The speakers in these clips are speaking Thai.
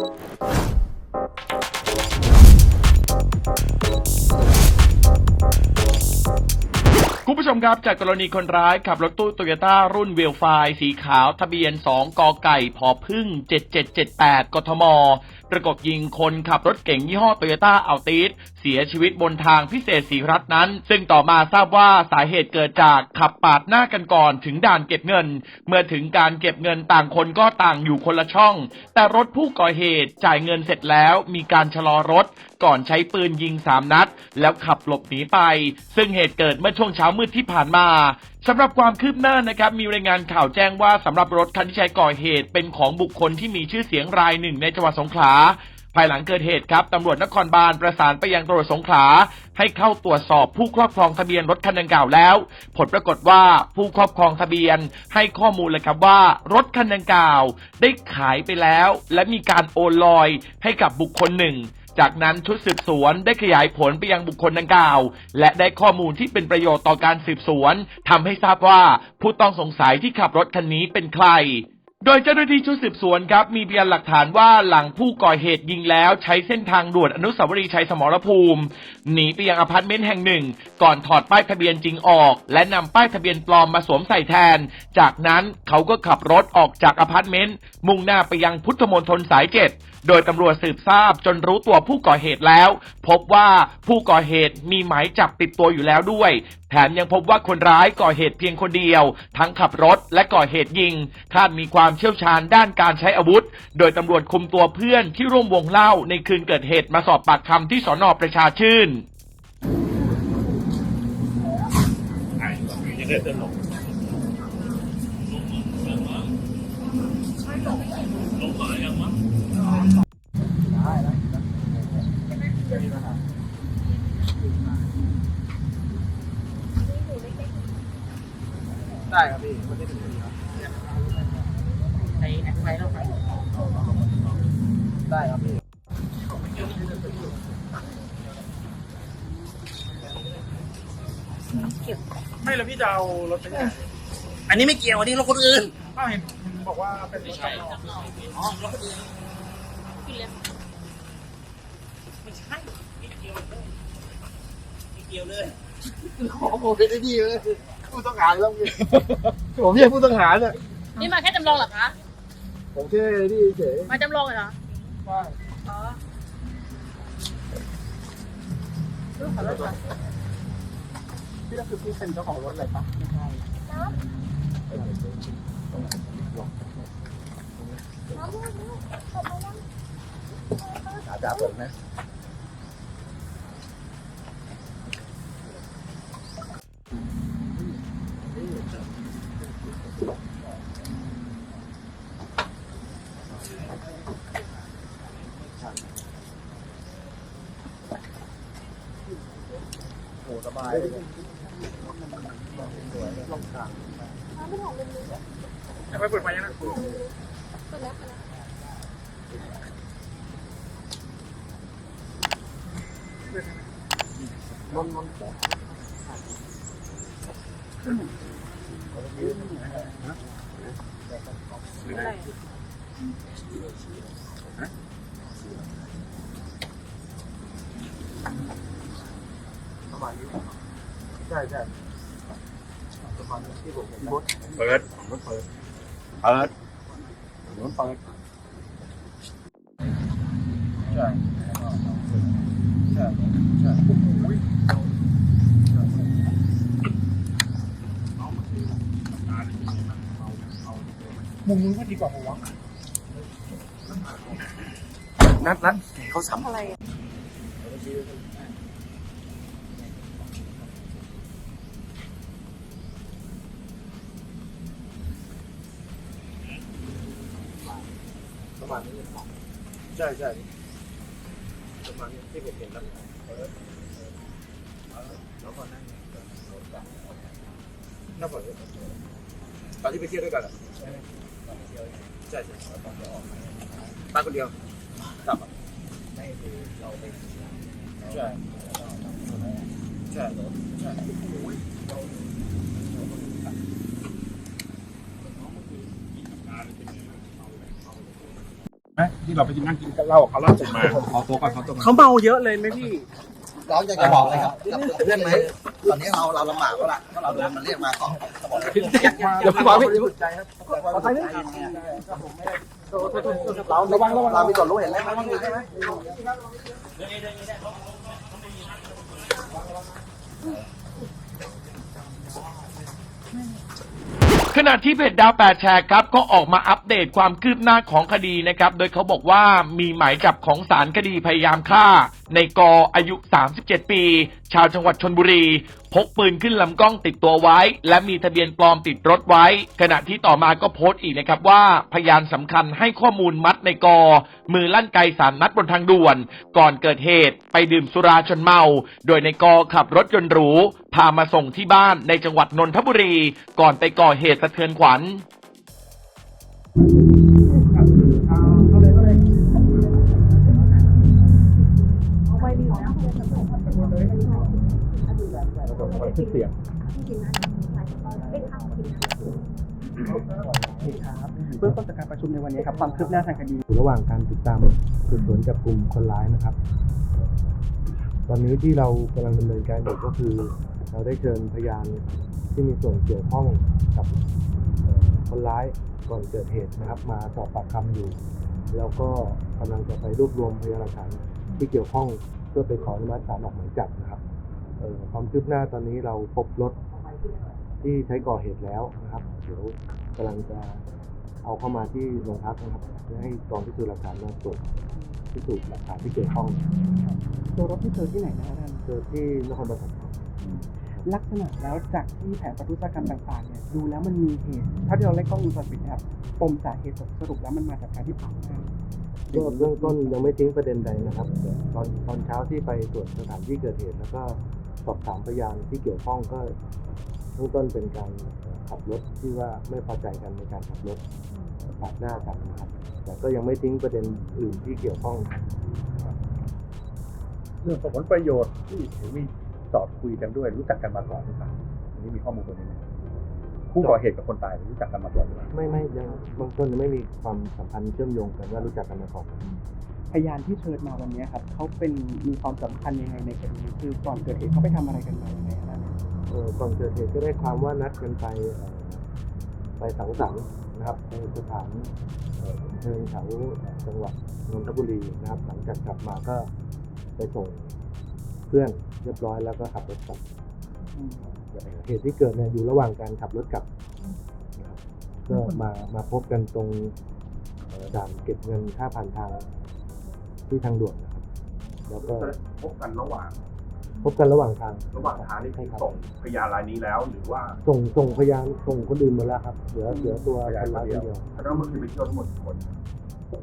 คุณผู้ชมครับจากกรณีคนร้ายขับรถตู้โตโยต้ารุ่นเวลไฟสีขาวทะเบียน 2 กไก่พอพึ่ง 7778 กทม ประกบยิงคนขับรถเก๋งยี่ห้อโตโยต้าอัลติสเสียชีวิตบนทางพิเศษสีรัตน์นั้น ซึ่งต่อมาทราบว่าสาเหตุเกิดจากขับปาดหน้ากันก่อนถึงด่านเก็บเงิน เมื่อถึงการเก็บเงินต่างคนก็ต่างอยู่คนละช่อง แต่รถผู้ก่อเหตุจ่ายเงินเสร็จแล้ว มีการชะลอรถก่อนใช้ปืนยิงสามนัด แล้วขับหลบหนีไป ซึ่งเหตุเกิดเมื่อช่วงเช้ามืดที่ผ่านมา สำหรับความคืบหน้านะครับมีรายงานข่าวแจ้งว่าสำหรับรถคันที่ใช้ก่อเหตุ เป็นของบุคคลที่มีชื่อเสียงรายหนึ่งในจังหวัดสงขลาภายหลังเกิดเหตุครับตำรวจนครบาลประสานไปยังตำรวจสงขลาให้เข้าตรวจสอบผู้ครอบครองทะเบียนรถคันดังกล่าวแล้ว ผลปรากฏว่าผู้ครอบครองทะเบียนให้ข้อมูลเลยครับว่า รถคันดังกล่าวได้ขายไปแล้ว และมีการโอนลอยให้กับบุคคลหนึ่ง จากนั้นชุดสืบสวนได้ขยายผลไปยังบุคคลดังกล่าว และได้ข้อมูลที่เป็นประโยชน์ต่อการสืบสวนทำให้ทราบว่าผู้ต้องสงสัยที่ขับรถคันนี้เป็นใครโดยเจ้าหน้าที่ชุดสืบสวนครับ มีพยานหลักฐานว่าหลังผู้ก่อเหตุยิงแล้วใช้เส้นทางด่วนอนุสาวรีย์ชัยสมรภูมิ หนีไปยังอพาร์ตเมนต์แห่งหนึ่ง ก่อนถอดป้ายทะเบียนจริงออก และนำป้ายทะเบียนปลอมมาสวมใส่แทน จากนั้นเขาก็ขับรถออกจากอพาร์ตเมนต์มุ่งหน้าไปยังพุทธมณฑลสายเจ็ดโดยตำรวจสืบทราบจนรู้ตัวผู้ก่อเหตุแล้ว พบว่าผู้ก่อเหตุมีหมายจับติดตัวอยู่แล้วด้วย แถมยังพบว่าคนร้ายก่อเหตุเพียงคนเดียว ทั้งขับรถและก่อเหตุยิง คาดมีความเชี่ยวชาญด้านการใช้อาวุธ โดยตำรวจคุมตัวเพื่อนที่ร่วมวงเล่าในคืนเกิดเหตุมาสอบปากคำที่สอนอประชาชื่น ได้ครับพี่วันนี้ถึงดีครับในแอปไลน์เราไปได้ครับพี่ไม่แล้วพี่จะเอารถไปไหนอันนี้ไม่เกี่ยวอันนี้รถคนอื่นอ้าวเห็นเห็น บอกว่าเป็นรถจำลองอ๋อคนอื่นไม่ใช่ไม่เกี่ยวเลยไม่เกี่ยวเลยโอ้โหเป็นได้ดีเลยผู้ต้องหาแล้วพี่ผมเนี่ยผู้ต้องหาเนี่ยนี่มาแค่จำลองเหรอคะผมแค่นี่เฉยมาจำลองเหรอใช่อ๋อรู้ขอรถก่อนพี่ก็คือพี่เป็นเจ้าของรถอะไรปะไม่ใช่ อาจารย์เปิดนะโอ้สบายเลยลองทางจะไปเปิดไฟยังนะนนนนประมาณนี้ใช่ใช่ประมาณที่ผมเห็นรถเปิดเปิด เปิดรถเปิดใช่ใช่ใช่โอ้ยมุมนู้นก็ดีกว่าผมวะนัดนัดเขาซ้ำอะไร ประมาณนี้ใช่ใช่ประมาณนี้ที่ผมเห็นแล้วแล้วก็นั่งน่าเปิดตอนที่ไปเที่ยวด้วยกันอะใช่ใช่ตาคนเดียวกลับไม่คือะใช่ใช่ใช่ ที่เราไปกินนั่งกินเหล้ากับเขาล่าสุดมาขอตัวก่อนขอตัวก่อนเขาเมาเยอะเลยไหมพี่เราอยากจะบอกเลยครับกับเพื่อนไหมตอนนี้เราเราลำบากแล้วล่ะเพราะเราโดนมันเรียกมาสอบเดี๋ยวพี่บอกพี่เราระวังระวังเรามีส่วนรู้เห็นไหมมันมีใช่ไหม ขณะที่เพจดาวแปดแชร์ครับก็ออกมาอัปเดตความคืบหน้าของคดีนะครับ โดยเขาบอกว่ามีหมายจับของศาลคดีพยายามฆ่า ในกออายุ 37 ปี ชาวจังหวัดชนบุรี พกปืนขึ้นลำกล้องติดตัวไว้ และมีทะเบียนปลอมติดรถไว้ ขณะที่ต่อมาก็โพสต์อีกนะครับว่า พยานสำคัญให้ข้อมูลมัดในกอ มือลั่นไกสามนัดบนทางด่วน ก่อนเกิดเหตุไปดื่มสุราจนเมา โดยในกอขับรถยนต์หรู พามาส่งที่บ้านในจังหวัดนนทบุรี ก่อนไปก่อเหตุสะเทือนขวัญ เบื้องต้นจากการประชุมในวันนี้ครับความคืบหน้าทางคดีอยู่ระหว่างการติดตามสืบสวนจับกลุ่มคนร้ายนะครับ ตอนนี้ที่เรากำลังดำเนินการอยู่ก็คือ เราได้เชิญพยานที่มีส่วนเกี่ยวข้องกับเอ่อคนร้ายก่อนเกิดเหตุนะครับ มาสอบปากคำอยู่ แล้วก็กำลังจะไปรวบรวมพยานหลักฐานที่เกี่ยวข้องเพื่อไปขออนุมัติศาลออกหมายจับนะครับเอ่อ ความคืบหน้าตอนนี้เราพบรถที่ใช้ก่อเหตุแล้วนะครับ เดี๋ยวกำลังจะเอาเข้ามาที่โรงพักนะครับเพื่อให้กองพิสูจน์หลักฐานมาตรวจพิสูจน์หลักฐานที่เกี่ยวข้องตัวรถที่เจอที่ไหนนะครับท่านเจอที่นครปฐมครับลักษณะแล้วจากที่แผนประทุษกรรมต่างๆเนี่ยดูแล้วมันมีเหตุถ้าที่เราเล่นกล้องวงจรปิดนะครับปมสาเหตุสรุปแล้วมันมาจากการที่เผาหน้าก็เบื้องต้นยังไม่ทิ้งประเด็นใดนะครับแต่ตอนตอนเช้าที่ไปตรวจสถานที่เกิดเหตุแล้วก็ สอบถามพยานที่เกี่ยวข้องก็เบื้องต้นเป็นการขับรถที่ว่าไม่พอใจกันในการขับรถปาดหน้ากันนะครับ แต่ก็ยังไม่ทิ้งประเด็นอื่นที่เกี่ยวข้อง เรื่องผลประโยชน์ที่เห็นมีสอดคุยกันด้วยรู้จักกันมาก่อนหรือเปล่าอันนี้มีข้อมูลตรงนี้ไหมผู้ก่อเหตุกับคนตายรู้จักกันมาก่อนหรือเปล่าไม่ไม่ยังเบื้องต้นยังไม่มีความสัมพันธ์เชื่อมโยงกันว่ารู้จักกันมาก่อน พยานที่เชิญมาวันนี้ครับเขาเป็นมีความสำคัญยังไงในคดีนี้คือก่อนเกิดเหตุเขาไปทำอะไรกันมายังไงครับท่านเอ่อก่อนเกิดเหตุก็ได้ความว่านัดกันไปไปสังสรรค์นะครับในสถานเอ่อบันเทิงแถวจังหวัดนนทบุรีนะครับ หลังจากกลับมาก็ไปส่งเพื่อนเรียบร้อยแล้วก็ขับรถกลับเหตุที่เกิดเนี่ยอยู่ระหว่างการขับรถกลับก็มามาพบกันตรงเอ่อด่านเก็บเงินค่าผ่านทาง ที่ทางด่วนนะครับ แล้วก็พบกันระหว่าง พบกันระหว่างทางระหว่างทางนี่ใช่คือครับส่งพยานรายนี้แล้วหรือว่าส่งส่งพยานส่งคนอื่นหมดแล้วครับ เหลือเหลือตัวคนร้ายคนเดียวแสดงว่าเมื่อคืนไปเที่ยวทั้งหมดกี่คน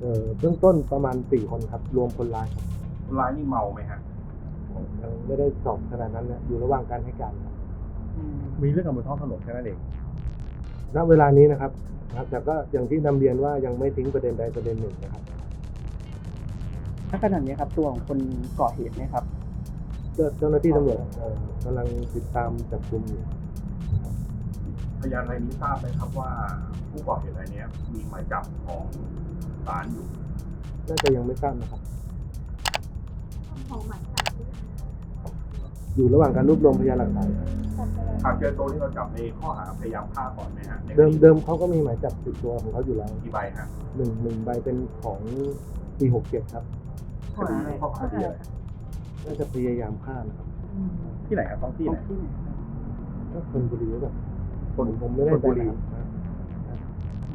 เอ่อเบื้องต้นประมาณสี่คนครับ รวมคนร้ายครับคนร้ายนี่เมาไหมฮะยังไม่ได้สอบขนาดนั้นนะอยู่ระหว่างการให้การครับอืมมีเรื่องกันบนท้องถนนแค่นั้นเองณเวลานี้นะครับนะครับแต่ก็อย่างที่นำเรียนว่ายังไม่ทิ้งประเด็นใดประเด็นหนึ่งนะครับ ณขณะนี้ครับตัวของคนก่อเหตุเนี่ยครับเจ้าเจ้าหน้าที่ตำรวจเอ่อกำลังติดตามจับกลุ่มอยู่พยานรายนี้ทราบไหมครับว่าผู้ก่อเหตุรายนี้มีหมายจับของศาลอยู่ น่าจะยังไม่ทราบนะครับอยู่ระหว่างการรวบรวมพยานหลักฐานครับหากเจอตัวที่เราจับในข้อหาพยายามฆ่าก่อนไหมฮะในคเดิมดีเดิมเขาก็มีหมายจับติดตัวของเขาอยู่แล้วกี่ใบฮะหนึ่งหนึ่งใบเป็นของปีหกเจ็ดครับคดี ข้อหาที่อะไรน่าจะพยายามฆ่านะครับที่ไหนครับท้องที่ไหนที่ไหนครับก็คนบุรีหรือเปล่าคนผมไม่ได้คนบุรีนะครับ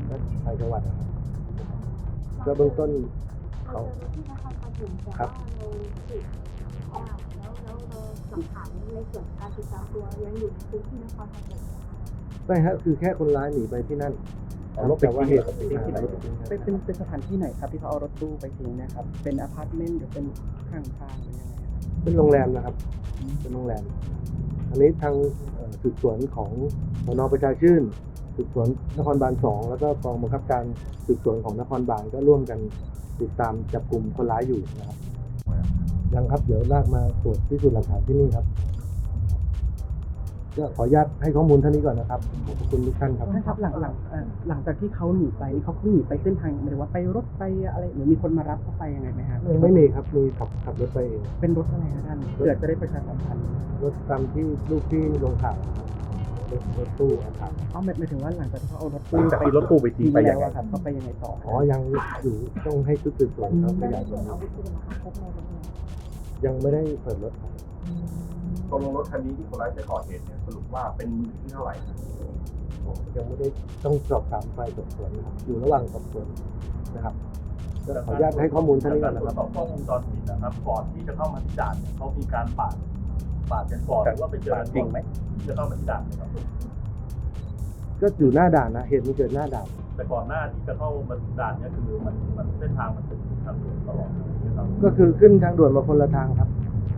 ก็ไปจังหวัดนะครับก็เบื้องต้นเขาที่นครปฐมแต่ครัว่าบเราติดอ่าแล้วแล้วเราหลักฐานในส่วนการติดตามตัวยังอยู่ในพื้นที่นครปฐมนะคะไม่ฮะคือแค่คนร้ายหนีไปที่นั่นเอา รถไปแต่ว่าที่เหเหตุตุที่ที่ไหนไหนเป็นเป็นเป็นสถานที่ไหนครับที่เขาเอารถตู้ไปทิ้งนะครับ เป็นอพาร์ตเมนต์หรือเป็นข้างทางหรือยังไงครับเป็นโรงแรมนะครับ เป็นโรงแรม อันนี้ทางเอ่อสืบสวนของสนประชาชื่น สืบสวนนครบาลสองแล้วก็กองบังคับการสืบสวนของนครบาลก็ร่วมกันติดตามจับกลุ่มคนร้ายอยู่นะครับยังครับเดี๋ยวลากมาตรวจพิสูจน์หลักฐานที่นี่ครับ ก็ขออนุญาตให้ข้อมูลเท่านี้ก่อนนะครับ ขอบคุณทุกท่านครับท่านครับหลังหลังเอ่อหลังจากที่เขาหนีไปนี่เขาหนีไปเส้นทางหมายถึงว่าไปรถไปอะไรหรือมีคนมารับเขาไปยังไงไหมฮะยังไม่มีครับ มีขับขับรถไปเอง เป็นรถอะไรนะท่านเผื่อจะได้ประชาสัมพันธ์รถตามที่ลูกที่ลงข่าวนะครับรถรถตู้อาคารอ๋อหมายหมายถึงว่าหลังจากที่เขาเอารถหลังจากที่รถตู้ไปทิ้งไปยังแล้วไง อะครับเขาไปยังไงต่ออ๋อ ยังอยู่ต้องให้ชุดสืบสวนเขาขยายผลอาวุธปืนนะคะพบในรถเนี่ยยังไม่ได้เปิดรถครับ ตกลงรถคันนี้ที่คนร้ายใช้ก่อเหตุเนี่ยสรุปว่าเป็นมือที่เท่าไหร่ครับผมยังไม่ได้ต้องสอบถามฝ่ายสอบสวนนะครับอยู่ระหว่างสอบสวนนะครับก็ขออนุญาตให้ข้อมูลเท่านี้ก่อนนะครับกล้องวงจรปิดนะครับก่อนที่จะเข้ามาที่ด่านเนี่ยเขามีการปาดปาดกันก่อนหรือว่าไปเจอกันจริงไหมที่จะเข้ามาที่ด่านนะครับก็อยู่หน้าด่านนะเหตุมันเกิดหน้าด่าน แต่ก่อนหน้าที่จะเข้ามาถึงด่านเนี่ยคือมันมันเส้นทางมันเป็นทางด่วนตลอดนะครับ ก็คือขึ้นทางด่วนมาคนละทางครับ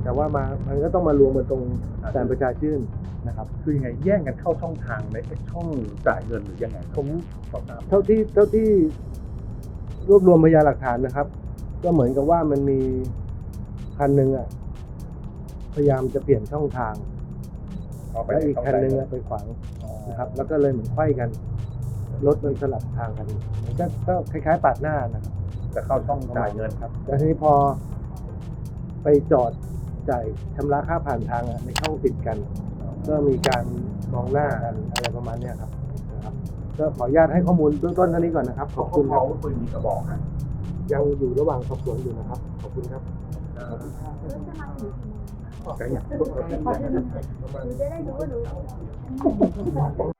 แต่ว่ามามันก็ต้องมารวมกันตรงแสนประชาชื่นนะครับ คือยังไงแย่งกันเข้าช่องทางในช่องจ่ายเงินหรือยังไงครับผมขอทราบเท่าที่เท่าที่รวบรวมพยานหลักฐานนะครับ ก็เหมือนกับว่ามันมีคันหนึ่งอะพยายามจะเปลี่ยนช่องทางเอาไปและอีกเข้าคันใจหนึ่งเงิอะนไปขวางนะครับ แล้วก็เลยเหมือนไขว้กันรถมันสลับทางกันมันก็ก็คล้ายๆปาดหน้านะครับจะเข้าช่องจ่ายเงินครับแต่ทีนี้พอไปจอด จ่ายชำระค่าผ่านทางอะในช่องติดกัน ก็มีการมองหน้ากันอะไรประมาณเนี้ยครับนะครับก็ขออนุญาตให้ข้อมูลเบื้องต้นเท่านี้ก่อนนะครับขอบเขาคุณคเขารับอาวุธปืนมีกระบอกนะยังอยู่ระหว่างสอบสวนอยู่นะครับขอบคุณครับรถจะมาถึงกี่โมงไกลอย่างหนูจะได้รู้ว่าหนู